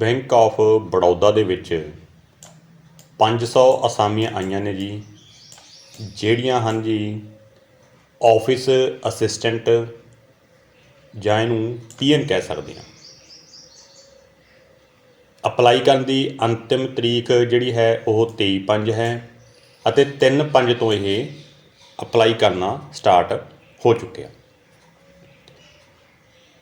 Bank of Baroda ਦੇ ਵਿੱਚ 500 ਅਸਾਮੀਆਂ ਆਈਆਂ ਨੇ ਜੀ, ਜਿਹੜੀਆਂ ਹਨ ਜੀ ਆਫਿਸ ਅਸਿਸਟੈਂਟ ਜਾਂ ਇਹਨੂੰ ਪੀਐਨ ਕਹਿ ਸਕਦੇ ਹਾਂ। ਅਪਲਾਈ ਕਰਨ ਦੀ ਅੰਤਿਮ ਤਰੀਕ ਜਿਹੜੀ ਹੈ ਉਹ 23/5 ਹੈ ਅਤੇ 3/5 ਤੋਂ ਇਹ ਅਪਲਾਈ ਕਰਨਾ ਸਟਾਰਟ ਹੋ ਚੁੱਕਿਆ।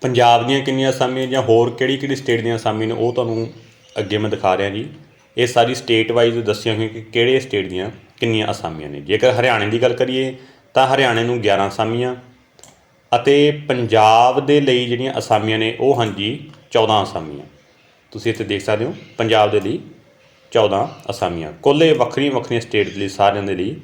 ਪੰਜਾਬ ਦੀਆਂ ਕਿੰਨੀਆਂ ਅਸਾਮੀਆਂ ਜਾਂ ਹੋਰ ਕਿਹੜੀ ਕਿਹੜੀ ਸਟੇਟ ਦੀਆਂ ਅਸਾਮੀਆਂ ਨੇ ਉਹ ਤੁਹਾਨੂੰ ਅੱਗੇ ਮੈਂ ਦਿਖਾ ਰਿਹਾ ਜੀ। ਇਹ ਸਾਰੀ ਸਟੇਟ ਵਾਈਜ਼ ਦੱਸੀਆਂ ਹੋਈਆਂ ਕਿ ਕਿਹੜੇ ਸਟੇਟ ਦੀਆਂ ਕਿੰਨੀਆਂ ਅਸਾਮੀਆਂ ਨੇ। ਜੇਕਰ ਹਰਿਆਣੇ ਦੀ ਗੱਲ ਕਰੀਏ, ਤਾਂ ਹਰਿਆਣੇ ਨੂੰ 11 ਅਸਾਮੀਆਂ ਅਤੇ ਪੰਜਾਬ ਦੇ ਲਈ ਜਿਹੜੀਆਂ ਅਸਾਮੀਆਂ ਨੇ ਉਹ ਹਨ ਜੀ 14 ਅਸਾਮੀਆਂ। ਤੁਸੀਂ ਇੱਥੇ ਦੇਖ ਸਕਦੇ ਹੋ, ਪੰਜਾਬ ਦੇ ਲਈ 14 ਅਸਾਮੀਆਂ। ਕੁੱਲੇ ਵੱਖਰੀਆਂ ਵੱਖਰੀਆਂ ਸਟੇਟ ਦੇ ਲਈ ਸਾਰਿਆਂ ਦੇ ਲਈ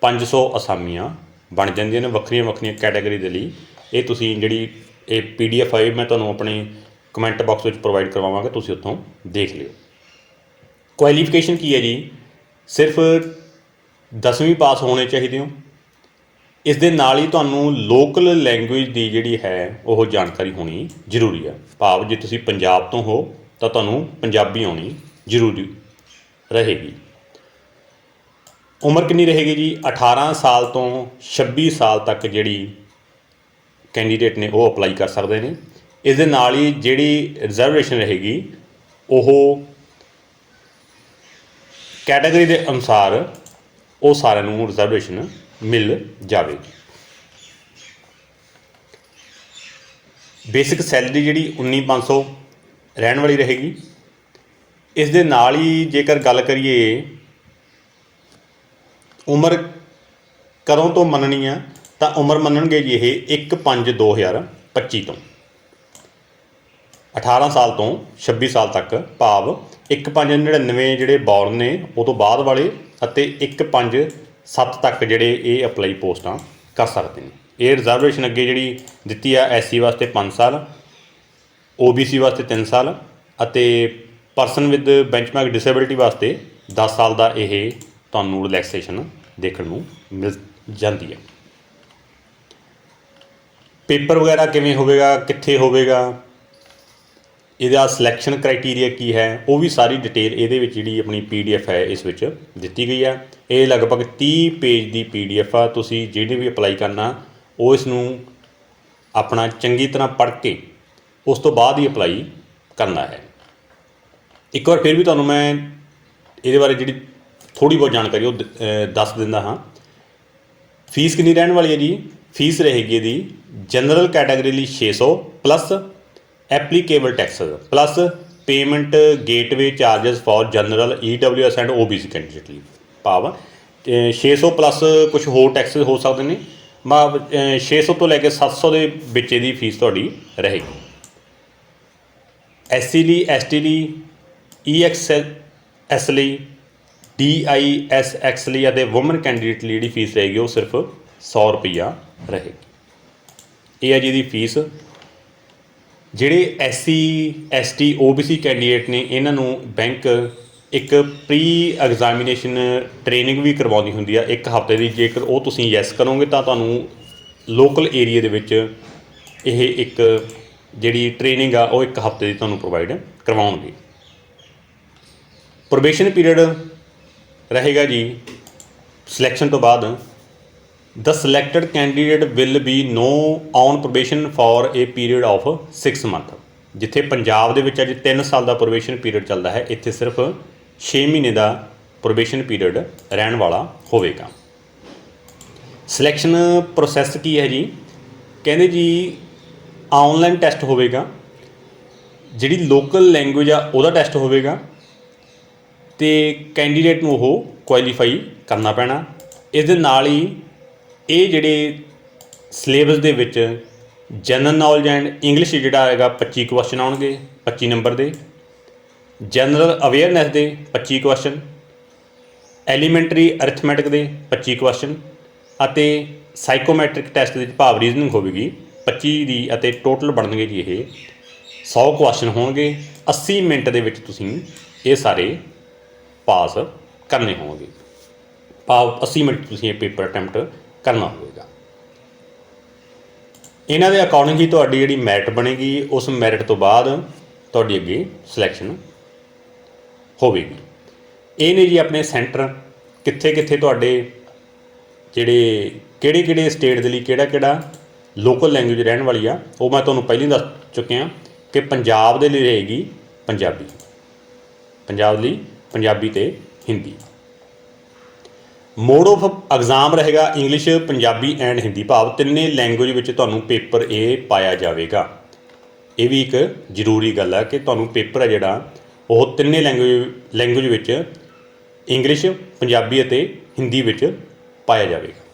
500 ਅਸਾਮੀਆਂ ਬਣ ਜਾਂਦੀਆਂ ਨੇ, ਵੱਖਰੀਆਂ ਵੱਖਰੀਆਂ ਕੈਟਾਗਰੀ ਦੇ ਲਈ। ਇਹ ਤੁਸੀਂ ਜਿਹੜੀ ਇਹ ਪੀਡੀਐਫ ਹੈ ਮੈਂ ਤੁਹਾਨੂੰ ਆਪਣੇ ਕਮੈਂਟ ਬਾਕਸ ਵਿੱਚ ਪ੍ਰੋਵਾਈਡ ਕਰਵਾਵਾਂਗਾ, ਤੁਸੀਂ ਉੱਥੋਂ ਦੇਖ ਲਿਓ। ਕੁਆਲੀਫਿਕੇਸ਼ਨ ਕੀ ਹੈ ਜੀ? ਸਿਰਫ 10ਵੀਂ ਪਾਸ ਹੋਣੇ ਚਾਹੀਦੇ ਹੋ। ਇਸ ਦੇ ਨਾਲ ਹੀ ਤੁਹਾਨੂੰ ਲੋਕਲ ਲੈਂਗੁਏਜ ਦੀ ਜਿਹੜੀ ਹੈ, ਉਹ ਜਾਣਕਾਰੀ ਹੋਣੀ ਜ਼ਰੂਰੀ ਹੈ ਭਾਵ ਜੇ ਤੁਸੀਂ ਪੰਜਾਬ ਤੋਂ ਹੋ, ਤਾਂ ਤੁਹਾਨੂੰ ਪੰਜਾਬੀ ਆਉਣੀ ਜ਼ਰੂਰੀ ਰਹੇਗੀ। ਉਮਰ ਕਿੰਨੀ ਰਹੇਗੀ ਜੀ? 18 ਸਾਲ ਤੋਂ 26 ਸਾਲ ਤੱਕ ਜਿਹੜੀ ਕੈਂਡੀਡੇਟ ਨੇ ਉਹ ਅਪਲਾਈ ਕਰ ਸਕਦੇ ਨੇ। ਇਸ ਦੇ ਨਾਲ ਹੀ ਜਿਹੜੀ ਰਿਜ਼ਰਵੇਸ਼ਨ ਰਹੇਗੀ, ਉਹ ਕੈਟਾਗਰੀ ਦੇ ਅਨੁਸਾਰ ਉਹ ਸਾਰਿਆਂ ਨੂੰ ਰਿਜ਼ਰਵੇਸ਼ਨ ਮਿਲ ਜਾਵੇਗੀ। ਬੇਸਿਕ ਸੈਲਰੀ ਜਿਹੜੀ 19500 ਰਹਿਣ ਵਾਲੀ ਰਹੇਗੀ। ਇਸ ਦੇ ਨਾਲ ਹੀ ਜੇਕਰ ਗੱਲ ਕਰੀਏ, ਉਮਰ ਕਦੋਂ ਤੋਂ ਮੰਨਣੀ ਆ? ਤਾਂ ਉਮਰ ਮੰਨਣਗੇ ਜੀ ਇਹ 1/5/2025 ਤੋਂ। 18 ਸਾਲ ਤੋਂ 26 ਸਾਲ ਤੱਕ ਭਾਵ 1/5/99 ਜਿਹੜੇ ਬੌਰਨ ਨੇ, ਉਹ ਤੋਂ ਬਾਅਦ ਵਾਲੇ ਅਤੇ 1/5/7 ਤੱਕ ਜਿਹੜੇ ਇਹ ਅਪਲਾਈ ਪੋਸਟਾਂ ਕਰ ਸਕਦੇ ਨੇ। ਇਹ ਰਿਜ਼ਰਵੇਸ਼ਨ ਅੱਗੇ ਜਿਹੜੀ ਦਿੱਤੀ ਆ ਐਸਸੀ ਵਾਸਤੇ 5 ਸਾਲ ਓਬੀਸੀ ਵਾਸਤੇ 3 ਸਾਲ ਅਤੇ ਪਰਸਨ ਵਿਦ ਬੈਂਚਮਾਰਕ ਡਿਸੇਬਿਲਿਟੀ ਵਾਸਤੇ 10 ਸਾਲ ਦਾ ਇਹ ਤੁਹਾਨੂੰ ਰਿਲੈਕਸੇਸ਼ਨ ਦੇਖਣ ਨੂੰ ਮਿਲ ਜਾਂਦੀ ਹੈ ਪੇਪਰ ਵਗੈਰਾ ਕਿਵੇਂ ਹੋਵੇਗਾ, ਕਿੱਥੇ ਹੋਵੇਗਾ? ਇਹਦਾ ਸਿਲੈਕਸ਼ਨ ਕ੍ਰਾਈਟੇਰੀਆ ਕੀ ਹੈ? ਉਹ ਵੀ ਸਾਰੀ ਡਿਟੇਲ ਇਹਦੇ ਵਿੱਚ ਜਿਹੜੀ ਆਪਣੀ ਪੀਡੀਐਫ ਹੈ, ਇਸ ਵਿੱਚ ਦਿੱਤੀ ਗਈ ਹੈ। ਇਹ ਲਗਭਗ 30 ਪੇਜ ਦੀ ਪੀਡੀਐਫ ਆ। ਤੁਸੀਂ ਜਿਹੜੇ ਵੀ ਅਪਲਾਈ ਕਰਨਾ, ਉਹ ਇਸ ਨੂੰ ਆਪਣਾ ਚੰਗੀ ਤਰ੍ਹਾਂ ਪੜ੍ਹ ਕੇ ਉਸ ਤੋਂ ਬਾਅਦ ਹੀ ਅਪਲਾਈ ਕਰਨਾ ਹੈ। ਇੱਕ ਵਾਰ ਫਿਰ ਵੀ ਤੁਹਾਨੂੰ ਮੈਂ ਇਹਦੇ ਬਾਰੇ ਜਿਹੜੀ ਥੋੜੀ ਬਹੁਤ ਜਾਣਕਾਰੀ ਉਹ ਦੱਸ ਦਿੰਦਾ ਹਾਂ। ਫੀਸ ਕਿੰਨੀ ਰਹਿਣ ਵਾਲੀ ਹੈ ਜੀ? ਫੀਸ ਰਹੇਗੀ ਇਹਦੀ ਜਨਰਲ ਕੈਟਾਗਰੀ ਲਈ 600 plus applicable taxes plus payment gateway charges for general EWS and OBC candidate ਲਈ ਭਾਵ 600 ਪਲੱਸ ਕੁਝ ਹੋਰ ਟੈਕਸਸ ਹੋ ਸਕਦੇ ਨੇ। ਮਾ 600 ਤੋਂ ਲੈ ਕੇ 700 ਦੇ ਵਿੱਚ ਇਹਦੀ ਫੀਸ ਤੁਹਾਡੀ ਰਹੇਗੀ। ਐਸਸੀ ਲਈ ਐਸਟੀ ਲਈ ਈਐਕਸਐਸ ਲਈ ਡੀਆਈਐਸਐਕਸ ਲਈ ਅਤੇ ਔਮਨ ਕੈਂਡੀਡੇਟ ਲਈ ਜਿਹੜੀ ਫੀਸ ਰਹੇਗੀ ਉਹ ਸਿਰਫ 100 ਰੁਪਈਆ ਰਹੇਗੀ। ਇਹ ਹੈ ਜੀ ਇਹਦੀ ਫੀਸ। ਜਿਹੜੇ ਐਸਸੀ, ਐਸਟੀ, ਓਬੀਸੀ ਕੈਂਡੀਡੇਟ ਨੇ ਇਹਨਾਂ ਨੂੰ ਬੈਂਕ ਇੱਕ ਪ੍ਰੀ ਐਗਜ਼ਾਮੀਨੇਸ਼ਨ ਟ੍ਰੇਨਿੰਗ ਵੀ ਕਰਵਾਉਂਦੀ ਹੁੰਦੀ ਆ ਇੱਕ ਹਫ਼ਤੇ ਦੀ। ਜੇਕਰ ਉਹ ਤੁਸੀਂ ਯੈਸ ਕਰੋਗੇ ਤਾਂ ਤੁਹਾਨੂੰ ਲੋਕਲ ਏਰੀਆ ਦੇ ਵਿੱਚ ਇਹ ਇੱਕ ਜਿਹੜੀ ਟ੍ਰੇਨਿੰਗ ਆ, ਉਹ ਇੱਕ ਹਫ਼ਤੇ ਦੀ ਤੁਹਾਨੂੰ ਪ੍ਰੋਵਾਈਡ ਕਰਵਾਉਣਗੇ। ਪ੍ਰੋਬੇਸ਼ਨ ਪੀਰੀਅਡ ਰਹੇਗਾ ਜੀ। ਸਿਲੈਕਸ਼ਨ ਤੋਂ ਬਾਅਦ the selected candidate will be no on probation for a period of 6 month. ਜਿੱਥੇ ਪੰਜਾਬ ਦੇ ਵਿੱਚ ਅੱਜ 3 ਸਾਲ ਦਾ ਪ੍ਰੋਬੇਸ਼ਨ ਪੀਰੀਅਡ ਚੱਲਦਾ ਹੈ, ਇੱਥੇ ਸਿਰਫ 6 ਮਹੀਨੇ ਦਾ ਪ੍ਰੋਬੇਸ਼ਨ ਪੀਰੀਅਡ ਰਹਿਣ ਵਾਲਾ ਹੋਵੇਗਾ। ਸਿਲੈਕਸ਼ਨ ਪ੍ਰੋਸੈਸ ਕੀ ਹੈ ਜੀ? ਕਹਿੰਦੇ ਜੀ ਆਨਲਾਈਨ ਟੈਸਟ ਹੋਵੇਗਾ, ਜਿਹੜੀ ਲੋਕਲ ਲੈਂਗੁਏਜ ਆ, ਉਹਦਾ ਟੈਸਟ ਹੋਵੇਗਾ ਤੇ ਕੈਂਡੀਡੇਟ ਨੂੰ ਉਹ ਕੁਆਲੀਫਾਈ ਕਰਨਾ ਪੈਣਾ। ਇਸ ਦੇ ਨਾਲ ਹੀ ਇਹ ਜਿਹੜੇ ਸਿਲੇਬਸ ਦੇ ਵਿੱਚ ਜਨਰਲ ਨੌਲੇਜ ਐਂਡ ਇੰਗਲਿਸ਼ ਜਿਹੜਾ ਹੈਗਾ 25 ਕੁਐਸਚਨ ਆਉਣਗੇ 25 ਨੰਬਰ ਦੇ। ਜਨਰਲ ਅਵੇਅਰਨੈਸ ਦੇ 25 ਕੁਐਸਚਨ ਐਲੀਮੈਂਟਰੀ ਅਰਿਥਮੈਟਿਕ ਦੇ 25 ਕੁਐਸਚਨ ਅਤੇ ਸਾਈਕੋਮੈਟ੍ਰਿਕ ਟੈਸਟ ਦੇ ਵਿੱਚ ਭਾਵ ਰੀਜ਼ਨਿੰਗ ਹੋਵੇਗੀ 25 ਦੀ ਅਤੇ ਟੋਟਲ ਬਣਨਗੇ ਜੀ ਇਹ। 100 ਕੁਐਸਚਨ ਹੋਣਗੇ 80 ਮਿੰਟ ਦੇ ਵਿੱਚ ਤੁਸੀਂ ਇਹ ਸਾਰੇ ਪਾਸ ਕਰਨੇ ਹੋਣਗੇ। ਭਾਵ 80 ਮਿੰਟ ਤੁਸੀਂ ਇਹ ਪੇਪਰ ਅਟੈਂਪਟ ਕਰਨਾ ਹੋਵੇਗਾ। ਇਹਨਾਂ ਦੇ ਅਕੋਰਡਿੰਗ ਹੀ ਤੁਹਾਡੀ ਜਿਹੜੀ ਮੈਰਿਟ ਬਣੇਗੀ, ਉਸ ਮੈਰਿਟ ਤੋਂ ਬਾਅਦ ਤੁਹਾਡੀ ਅੱਗੇ ਸਿਲੈਕਸ਼ਨ ਹੋਵੇਗੀ। ਇਹ ਨੇ ਜੀ ਆਪਣੇ ਸੈਂਟਰ ਕਿੱਥੇ ਕਿੱਥੇ ਤੁਹਾਡੇ ਜਿਹੜੇ ਕਿਹੜੇ ਕਿਹੜੇ ਸਟੇਟ ਦੇ ਲਈ ਕਿਹੜਾ ਕਿਹੜਾ ਲੋਕਲ ਲੈਂਗੁਏਜ ਰਹਿਣ ਵਾਲੀ ਆ, ਉਹ ਮੈਂ ਤੁਹਾਨੂੰ ਪਹਿਲਾਂ ਹੀ ਦੱਸ ਚੁੱਕਿਆ ਕਿ ਪੰਜਾਬ ਦੇ ਲਈ ਰਹੇਗੀ ਪੰਜਾਬੀ। ਪੰਜਾਬ ਲਈ ਪੰਜਾਬੀ ਤੇ ਹਿੰਦੀ। ਮੋਡ ਆਫ ਐਗਜ਼ਾਮ ਰਹੇਗਾ ਇੰਗਲਿਸ਼, ਪੰਜਾਬੀ ਐਂਡ ਹਿੰਦੀ ਭਾਵ। ਤਿੰਨੇ ਲੈਂਗੁਏਜ ਵਿੱਚ ਤੁਹਾਨੂੰ ਪੇਪਰ ਇਹ ਪਾਇਆ ਜਾਵੇਗਾ। ਇਹ ਵੀ ਇੱਕ ਜ਼ਰੂਰੀ ਗੱਲ ਹੈ ਕਿ ਤੁਹਾਨੂੰ ਪੇਪਰ ਹੈ ਜਿਹੜਾ, ਉਹ ਤਿੰਨੇ ਲੈਂਗੁਏਜ ਲੈਂਗੁਏਜ ਵਿੱਚ ਇੰਗਲਿਸ਼, ਪੰਜਾਬੀ ਅਤੇ ਹਿੰਦੀ ਵਿੱਚ ਪਾਇਆ ਜਾਵੇਗਾ।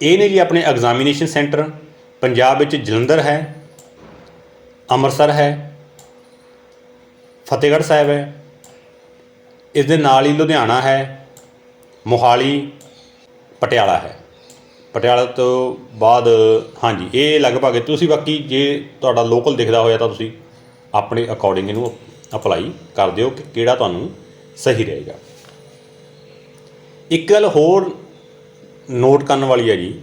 ਇਹ ਨੇ ਜੀ ਆਪਣੇ ਐਗਜ਼ਾਮੀਨੇਸ਼ਨ ਸੈਂਟਰ ਪੰਜਾਬ ਵਿੱਚ ਜਲੰਧਰ ਹੈ, ਅੰਮ੍ਰਿਤਸਰ ਹੈ, ਫਤਿਹਗੜ੍ਹ ਸਾਹਿਬ ਹੈ, ਇਸ ਦੇ ਨਾਲ ਹੀ ਲੁਧਿਆਣਾ ਹੈ ਮੋਹਾਲੀ, ਪਟਿਆਲਾ ਹੈ। ਪਟਿਆਲਾ ਤੋਂ ਬਾਅਦ, ਹਾਂਜੀ, ਇਹ ਲਗਭਗ ਤੁਸੀਂ ਬਾਕੀ ਜੇ ਤੁਹਾਡਾ ਲੋਕਲ ਦਿਖਦਾ ਹੋਇਆ ਤਾਂ ਤੁਸੀਂ ਆਪਣੇ ਅਕੋਰਡਿੰਗ ਇਹਨੂੰ ਅਪਲਾਈ ਕਰ ਦਿਓ ਕਿ ਕਿਹੜਾ ਤੁਹਾਨੂੰ ਸਹੀ ਰਹੇਗਾ। ਇੱਕ ਗੱਲ ਹੋਰ ਨੋਟ ਕਰਨ ਵਾਲੀ ਹੈ ਜੀ।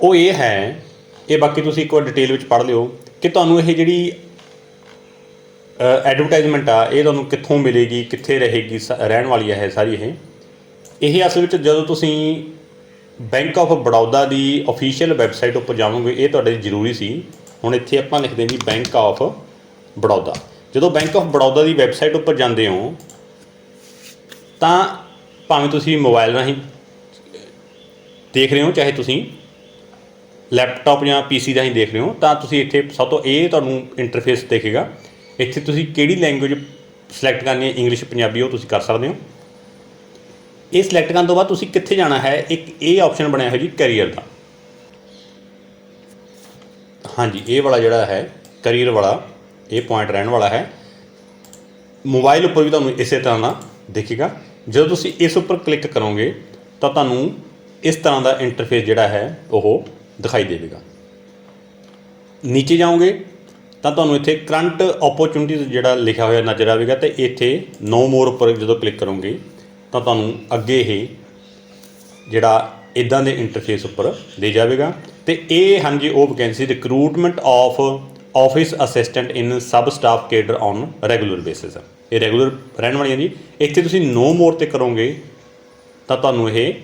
ਉਹ ਇਹ ਹੈ, ਇਹ ਬਾਕੀ ਤੁਸੀਂ ਇੱਕ ਵਾਰ ਡਿਟੇਲ ਵਿੱਚ ਪੜ੍ਹ ਲਿਓ ਕਿ ਤੁਹਾਨੂੰ ਇਹ ਜਿਹੜੀ ਐਡਵਰਟਾਈਜ਼ਮੈਂਟ ਆ, ਇਹ ਤੁਹਾਨੂੰ ਕਿੱਥੋਂ ਮਿਲੇਗੀ, ਕਿੱਥੇ ਰਹੇਗੀ, ਸ- ਰਹਿਣ ਵਾਲੀ ਹੈ ਇਹ ਸਾਰੀ ਇਹ। ਇਹ ਅਸਲ ਵਿੱਚ ਜਦੋਂ ਤੁਸੀਂ ਬੈਂਕ ਆਫ ਬੜੌਦਾ ਦੀ ਅਫੀਸ਼ੀਅਲ ਵੈਬਸਾਈਟ ਉੱਪਰ ਜਾਵੋਗੇ, ਇਹ ਤੁਹਾਡੇ ਲਈ ਜ਼ਰੂਰੀ ਸੀ। ਹੁਣ ਇੱਥੇ ਆਪਾਂ ਲਿਖਦੇ ਹਾਂ ਜੀ ਬੈਂਕ ਆਫ ਬੜੌਦਾ ਜਦੋਂ ਬੈਂਕ ਆਫ ਬੜੌਦਾ ਦੀ ਵੈਬਸਾਈਟ ਉੱਪਰ ਜਾਂਦੇ ਹੋ, ਤਾਂ ਭਾਵੇਂ ਤੁਸੀਂ ਮੋਬਾਈਲ ਰਾਹੀਂ ਦੇਖ ਰਹੇ ਹੋ, ਚਾਹੇ ਤੁਸੀਂ ਲੈਪਟਾਪ ਜਾਂ ਪੀਸੀ ਰਾਹੀਂ ਦੇਖ ਰਹੇ ਹੋ, ਤਾਂ ਤੁਸੀਂ ਇੱਥੇ ਸਭ ਤੋਂ, ਇਹ ਤੁਹਾਨੂੰ ਇੰਟਰਫੇਸ ਦੇਖੇਗਾ। ਇੱਥੇ ਤੁਸੀਂ ਕਿਹੜੀ ਲੈਂਗੁਏਜ ਸਿਲੈਕਟ ਕਰਨੀ ਹੈ? ਇੰਗਲਿਸ਼ ਪੰਜਾਬੀ, ਉਹ ਤੁਸੀਂ ਕਰ ਸਕਦੇ ਹੋ। ਇਹ ਸਿਲੈਕਟ ਕਰਨ ਤੋਂ ਬਾਅਦ ਤੁਸੀਂ ਕਿੱਥੇ ਜਾਣਾ ਹੈ? ਇੱਕ ਇਹ ਆਪਸ਼ਨ ਬਣਿਆ ਹੋਇਆ ਜੀ ਕੈਰੀਅਰ ਦਾ। ਹਾਂਜੀ ਇਹ ਵਾਲਾ ਜਿਹੜਾ ਹੈ ਕੈਰੀਅਰ ਵਾਲਾ, ਇਹ ਪੁਆਇੰਟ ਰਹਿਣ ਵਾਲਾ ਹੈ। ਮੋਬਾਈਲ ਉੱਪਰ ਵੀ ਤੁਹਾਨੂੰ ਇਸੇ ਤਰ੍ਹਾਂ ਦਾ ਦੇਖੇਗਾ। ਜਦੋਂ ਤੁਸੀਂ ਇਸ ਉੱਪਰ ਕਲਿੱਕ ਕਰੋਗੇ, ਤਾਂ ਤੁਹਾਨੂੰ ਇਸ ਤਰ੍ਹਾਂ ਦਾ ਇੰਟਰਫੇਸ ਜਿਹੜਾ ਹੈ, ਉਹ ਦਿਖਾਈ ਦੇਵੇਗਾ। ਨੀਚੇ ਜਾਓਗੇ ਤਾਂ ਤੁਹਾਨੂੰ ਇੱਥੇ ਕਰੰਟ ਓਪਰਚੁਨਿਟੀਜ਼ ਜਿਹੜਾ ਲਿਖਿਆ ਹੋਇਆ ਨਜ਼ਰ ਆਵੇਗਾ ਤੇ ਇੱਥੇ ਨੋ ਮੋਰ ਉੱਪਰ ਜਦੋਂ ਕਲਿੱਕ ਕਰੋਗੇ, ਤਾਂ ਤੁਹਾਨੂੰ ਅੱਗੇ ਇਹ ਜਿਹੜਾ ਇਦਾਂ ਦੇ ਇੰਟਰਫੇਸ ਉੱਪਰ ਦੇ ਜਾਵੇਗਾ ਤੇ ਇਹ ਹਾਂਜੀ ਉਹ vacancy recruitment of office assistant in sub staff cadre on regular basis ਇਹ ਰੈਗੂਲਰ ਰਹਿਣ ਵਾਲੀਆਂ ਜੀ। ਇੱਥੇ ਤੁਸੀਂ ਨੋ ਮੋਰ ਤੇ ਕਰੋਗੇ, ਤਾਂ ਤੁਹਾਨੂੰ ਇਹ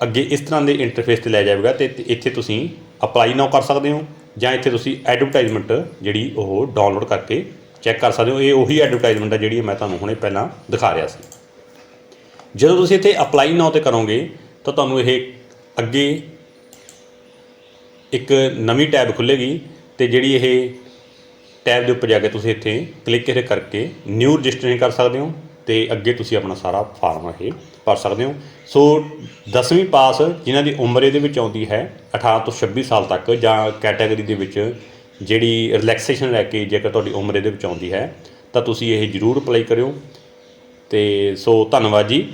ਅੱਗੇ ਇਸ ਤਰ੍ਹਾਂ ਦੇ ਇੰਟਰਫੇਸ ਤੇ ਲੈ ਜਾਵੇਗਾ ਤੇ ਇੱਥੇ ਤੁਸੀਂ ਅਪਲਾਈ ਨਾਓ ਕਰ ਸਕਦੇ ਹੋ। ਜਾਂ ਇੱਥੇ ਤੁਸੀਂ ਐਡਵਰਟਾਈਜ਼ਮੈਂਟ ਜਿਹੜੀ ਉਹ ਡਾਊਨਲੋਡ ਕਰਕੇ ਚੈੱਕ ਕਰ ਸਕਦੇ ਹੋ। ਇਹ ਉਹੀ ਐਡਵਰਟਾਈਜ਼ਮੈਂਟ ਹੈ ਜਿਹੜੀ ਮੈਂ ਤੁਹਾਨੂੰ ਹੁਣੇ ਪਹਿਲਾਂ ਦਿਖਾ ਰਿਹਾ ਸੀ। ਜਦੋਂ ਤੁਸੀਂ ਇੱਥੇ ਅਪਲਾਈ ਨਾਓ ਤੇ ਕਰੋਗੇ, ਤਾਂ ਤੁਹਾਨੂੰ ਇਹ ਅੱਗੇ ਇੱਕ ਨਵੀਂ ਟੈਬ ਖੁੱਲੇਗੀ ਤੇ ਜਿਹੜੀ ਇਹ ਟੈਬ ਦੇ ਉੱਪਰ ਜਾ ਕੇ ਤੁਸੀਂ ਇੱਥੇ ਕਲਿੱਕ ਇਹ ਕਰਕੇ ਨਿਊ ਰਜਿਸਟ੍ਰੇਸ਼ਨ ਕਰ ਸਕਦੇ ਹੋ। ਤੇ ਅੱਗੇ ਤੁਸੀਂ ਆਪਣਾ ਸਾਰਾ ਫਾਰਮ ਇਹ ਭਰ ਸਕਦੇ ਹੋ। ਸੋ 10ਵੀਂ ਪਾਸ ਜਿਨ੍ਹਾਂ ਦੀ ਉਮਰ ਇਹਦੇ ਵਿੱਚ ਆਉਂਦੀ ਹੈ 18 ਤੋਂ 26 ਸਾਲ ਤੱਕ ਜਾਂ ਕੈਟਾਗਰੀ ਦੇ ਵਿੱਚ ਜਿਹੜੀ ਰਿਲੈਕਸੇਸ਼ਨ ਲੈ ਕੇ ਜੇਕਰ ਤੁਹਾਡੀ ਉਮਰ ਇਹਦੇ ਵਿੱਚ ਆਉਂਦੀ ਹੈ, ਤਾਂ ਤੁਸੀਂ ਇਹ ਜ਼ਰੂਰ ਅਪਲਾਈ ਕਰਿਓ। ਤੇ ਸੋ ਧੰਨਵਾਦ ਜੀ।